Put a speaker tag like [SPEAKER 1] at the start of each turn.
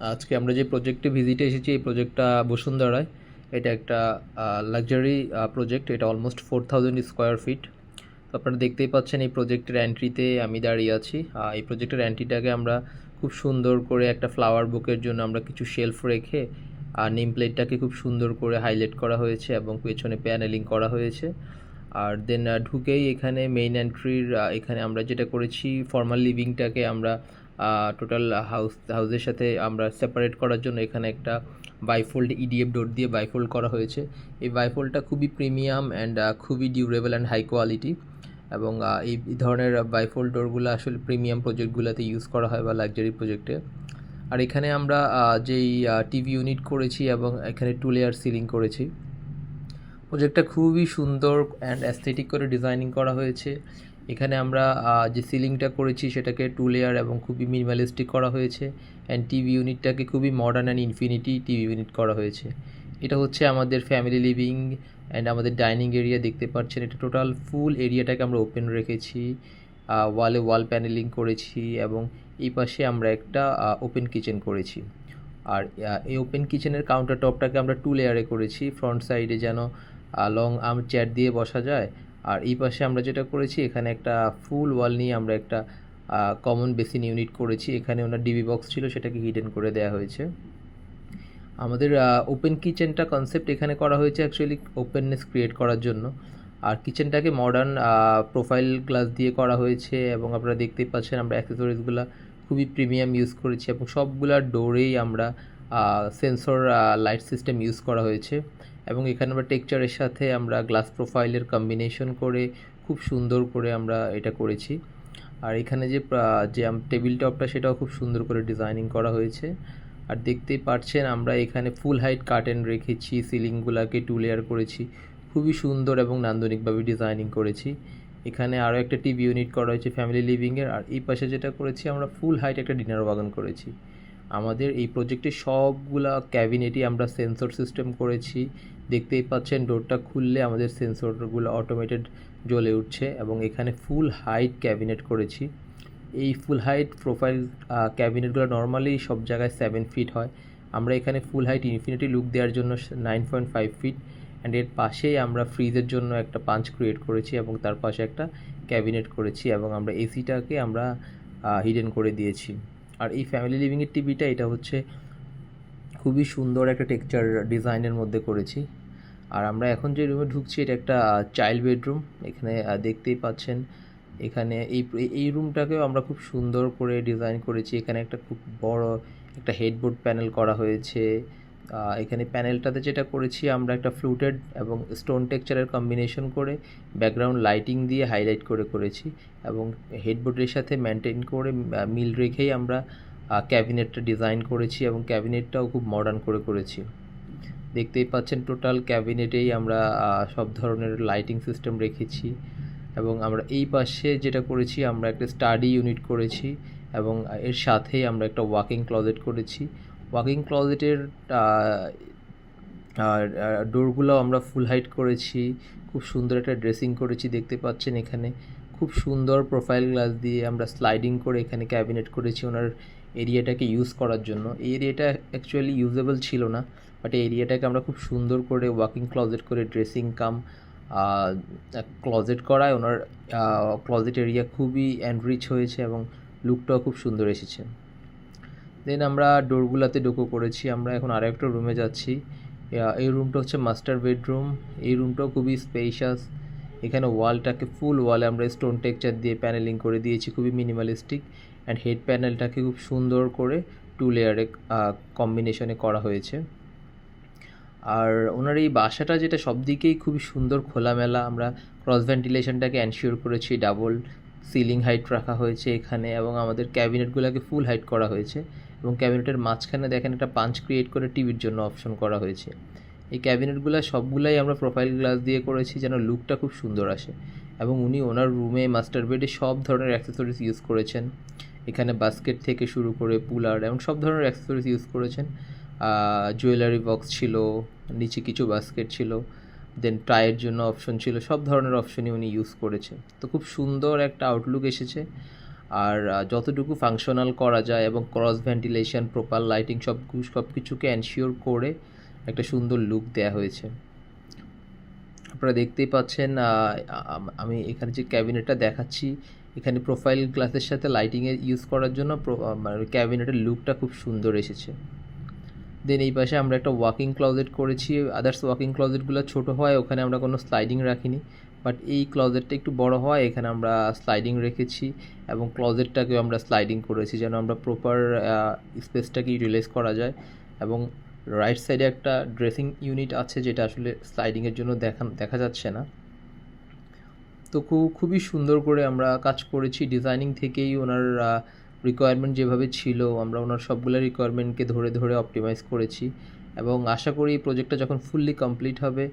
[SPEAKER 1] আজকে আমরা যে প্রজেক্টে ভিজিটে এসেছি, এই প্রজেক্টটা বসুন্ধরায়। এটা একটা লাক্সারি প্রজেক্ট এটা almost four thousand square feet তো আপনারা দেখতেই পাচ্ছেন এই প্রজেক্টের এন্ট্রিতে আমি দাঁড়িয়ে আছি। এই প্রজেক্টের এন্ট্রিটাকে আমরা খুব সুন্দর করে একটা ফ্লাওয়ার বুকের জন্য আমরা কিছু শেলফ রেখে আর নেম প্লেটটাকে খুব সুন্দর করে হাইলাইট করা হয়েছে এবং পেছনে প্যানেলিং করা হয়েছে। আর দেন ঢুকেই এখানে মেইন এন্ট্রির এখানে আমরা যেটা করেছি ফর্মাল লিভিংটাকে আমরা টোটাল হাউস হাউসের সাথে আমরা সেপারেট করার জন্য এখানে একটা বাইফোল্ড ইডিএফ ডোর দিয়ে বাইফোল্ড করা হয়েছে। এই বাইফোল্ডটা খুবই প্রিমিয়াম অ্যান্ড খুবই ডিউরেবল অ্যান্ড হাই কোয়ালিটি এবং এই ধরনের বাইফোল্ড ডোরগুলো আসলে প্রিমিয়াম প্রজেক্টগুলোতে ইউজ করা হয় বা লাক্সারি প্রজেক্টে আর এখানে আমরা যেই টিভি ইউনিট করেছি এবং এখানে টু লেয়ার সিলিং করেছি। প্রজেক্টটা খুবই সুন্দর অ্যান্ড অ্যাস্থেটিক করে ডিজাইনিং করা হয়েছে। এখানে আমরা যে সিলিংটা করেছি সেটাকে টু লেয়ার এবং খুবই মিনিমালিস্টিক করা হয়েছে অ্যান্ড টিভি ইউনিটটাকে খুবই modern and infinity TV unit করা হয়েছে। এটা হচ্ছে আমাদের ফ্যামিলি লিভিং অ্যান্ড আমাদের ডাইনিং এরিয়া দেখতে পাচ্ছেন। এটা টোটাল ফুল এরিয়াটাকে আমরা ওপেন রেখেছি ওয়ালে ওয়াল প্যানেলিং করেছি এবং এই পাশে আমরা একটা ওপেন কিচেন করেছি। আর এই ওপেন কিচেনের কাউন্টার টপটাকে আমরা টু লেয়ারে করেছি। ফ্রন্ট সাইডে যেন লং আর্ম চেয়ার দিয়ে বসা যায় আর এই পাশে আমরা যেটা করেছি, এখানে একটা ফুল ওয়াল নিয়ে আমরা একটা কমন বেসিন ইউনিট করেছি। এখানে ওনার ডিবি বক্স ছিল, সেটাকে হিডেন করে দেওয়া হয়েছে। আমাদের ওপেন কিচেনটা কনসেপ্ট এখানে করা হয়েছে অ্যাকচুয়ালি ওপেননেস ক্রিয়েট করার জন্য। আর কিচেনটাকে মডার্ন প্রোফাইল গ্লাস দিয়ে করা হয়েছে এবং আপনারা দেখতেই পাচ্ছেন আমরা অ্যাক্সেসরিজগুলো খুবই প্রিমিয়াম ইউজ করেছি এবং সবগুলা ডোরেই আমরা সেন্সর লাইট সিস্টেম ইউজ করা হয়েছে। এবং এখানে আমরা টেক্সচারের সাথে আমরা গ্লাস প্রোফাইলের কম্বিনেশন করে খুব সুন্দর করে আমরা এটা করেছি। আর এখানে যে যে টেবিল টপটা সেটাও খুব সুন্দর করে ডিজাইনিং করা হয়েছে। আর দেখতেই পাচ্ছেন আমরা এখানে ফুল হাইট কার্টেন রেখেছি সিলিংগুলোকে টু লেয়ার করেছি। খুবই সুন্দর এবং নান্দনিকভাবে ডিজাইনিং করেছি। এখানে আরও একটা টিভি ইউনিট করা হয়েছে ফ্যামিলি লিভিংয়ের আর এই পাশে যেটা করেছি, আমরা ফুল হাইট একটা ডিনার ওয়াগন করেছি। আমাদের এই প্রজেক্টে সবগুলা ক্যাবিনেটই আমরা সেন্সর সিস্টেম করেছি। দেখতেই পাচ্ছেন ডোরটা খুললে আমাদের সেন্সরগুলো অটোমেটেড জ্বলে উঠছে এবং এখানে ফুল হাইট ক্যাবিনেট করেছি। এই ফুল হাইট প্রোফাইল ক্যাবিনেটগুলো নর্মালি সব জায়গায় সেভেন ফিট হয়। আমরা এখানে ফুল হাইট ইনফিনিটি লুক দেওয়ার জন্য nine point five feet and এর পাশেই আমরা ফ্রিজের জন্য একটা পাঞ্চ ক্রিয়েট করেছি এবং তার পাশে একটা ক্যাবিনেট করেছি এবং আমরা এসিটাকে আমরা হিডেন করে দিয়েছি। আর এই ফ্যামিলি লিভিংয়ের টিভিটা এটা হচ্ছে খুবই সুন্দর একটা টেক্সচার ডিজাইনের মধ্যে করেছি। আর আমরা এখন যে রুমে ঢুকছি, এটা একটা চাইল্ড বেডরুম এখানে দেখতেই পাচ্ছেন, এখানে এই এই রুমটাকেও আমরা খুব সুন্দর করে ডিজাইন করেছি। এখানে একটা খুব বড় একটা হেডবোর্ড প্যানেল করা হয়েছে। এখানে প্যানেলটাতে যেটা করেছি, আমরা একটা ফ্লুটেড এবং স্টোন টেক্সচারের কম্বিনেশন করে ব্যাকগ্রাউন্ড লাইটিং দিয়ে হাইলাইট করে করেছি এবং হেডবোর্ডের সাথে মেনটেন করে মিল রেখেই আমরা ক্যাবিনেটটা ডিজাইন করেছি এবং ক্যাবিনেটটাও খুব মডার্ন করে করেছি। দেখতেই পাচ্ছেন টোটাল ক্যাবিনেটেই আমরা সব ধরনের লাইটিং সিস্টেম রেখেছি এবং আমরা এই পাশে যেটা করেছি, আমরা একটা স্টাডি ইউনিট করেছি এবং এর সাথেই আমরা একটা ওয়াকিং ক্লজেট করেছি। ওয়াকিং ক্লজেটের ডোরগুলো আমরা ফুল হাইট করেছি। খুব সুন্দর একটা ড্রেসিং করেছি দেখতে পাচ্ছেন এখানে। খুব সুন্দর প্রোফাইল গ্লাস দিয়ে আমরা স্লাইডিং করে এখানে ক্যাবিনেট করেছি ওনার এরিয়াটাকে ইউজ করার জন্য। এই এরিয়াটা অ্যাকচুয়ালি ইউজেবল ছিল না বাট এই এরিয়াটাকে আমরা খুব সুন্দর করে ওয়াকিং ক্লজেট করে ড্রেসিং কাম ক্লজেট করায়। ওনার ক্লজেট এরিয়া খুবই এনরিচ হয়েছে এবং লুকটাও খুব সুন্দর এসেছে। দেন আমরা ডোরগুলাতে ডোকো করেছি আমরা এখন আরও একটা রুমে যাচ্ছি। এই রুমটা হচ্ছে মাস্টার বেডরুম এই রুমটাও খুবই স্পেশাস এখানে ওয়ালটাকে ফুল ওয়ালে আমরা স্টোন টেকচার দিয়ে প্যানেলিং করে দিয়েছি, খুবই মিনিমালিস্টিক অ্যান্ড হেড প্যানেলটাকে খুব সুন্দর করে টু লেয়ারে কম্বিনেশনে করা হয়েছে। আর ওনার এই বাসাটা যেটা সব দিকেই খুবই সুন্দর খোলামেলা, আমরা ক্রস ভেন্টিলেশনটাকে এনশিওর করেছি ডাবল সিলিং হাইট রাখা হয়েছে এখানে এবং আমাদের ক্যাবিনেটগুলোকে ফুল হাইট করা হয়েছে। এবং ক্যাবিনেটের মাঝখানে দেখেন একটা পাঞ্চ ক্রিয়েট করে টিভির জন্য অপশন করা হয়েছে। এই ক্যাবিনেটগুলো সবগুলাই আমরা প্রোফাইল গ্লাস দিয়ে করেছি যেন লুকটা খুব সুন্দর আসে এবং উনি ওনার রুমে মাস্টার বেডে সব ধরনের অ্যাক্সেসরিজ ইউজ করেছেন। এখানে বাস্কেট থেকে শুরু করে পুলার এবং সব ধরনের অ্যাক্সেসরিজ ইউজ করেছেন। জুয়েলারি বক্স ছিল, নিচে কিছু বাস্কেট ছিল দেন টায়ের জন্য অপশন ছিল, সব ধরনের অপশনই উনি ইউজ করেছে তো খুব সুন্দর একটা আউটলুক এসেছে। আর যতটুকু ফাংশনাল করা যায় এবং ক্রস ভেন্টিলেশন প্রপার লাইটিং সব সব কিছুকে এনশিওর করে একটা সুন্দর লুক দেওয়া হয়েছে। আপনারা দেখতেই পাচ্ছেন আমি এখানে যে ক্যাবিনেটটা দেখাচ্ছি, এখানে প্রোফাইল গ্লাসের সাথে লাইটিংয়ে ইউজ করার জন্য মানে ক্যাবিনেটের লুকটা খুব সুন্দর এসেছে। দেন এই পাশে আমরা একটা ওয়াকিং ক্লজেট করেছি আদার্স ওয়াকিং ক্লজেটগুলো ছোটো হয়, ওখানে আমরা কোনো স্লাইডিং রাখিনি। বাট এই ক্লজেটটা একটু বড় হয়, এখানে আমরা স্লাইডিং রেখেছি এবং ক্লজেটটাকেও আমরা স্লাইডিং করেছি যেন আমরা প্রপার স্পেসটাকে ইউটিলাইজ করা যায় এবং রাইট সাইডে একটা ড্রেসিং ইউনিট আছে যেটা আসলে স্লাইডিংয়ের জন্য দেখা দেখা যাচ্ছে না। তো খুব, খুবই সুন্দর করে আমরা কাজ করেছি। ডিজাইনিং থেকেই ওনার রিকোয়ারমেন্ট যেভাবে ছিল, আমরা ওনার সবগুলো রিকোয়ারমেন্টকে ধরে ধরে অপটিমাইজ করেছি এবং আশা করি এই প্রজেক্টটা যখন ফুললি কমপ্লিট হবে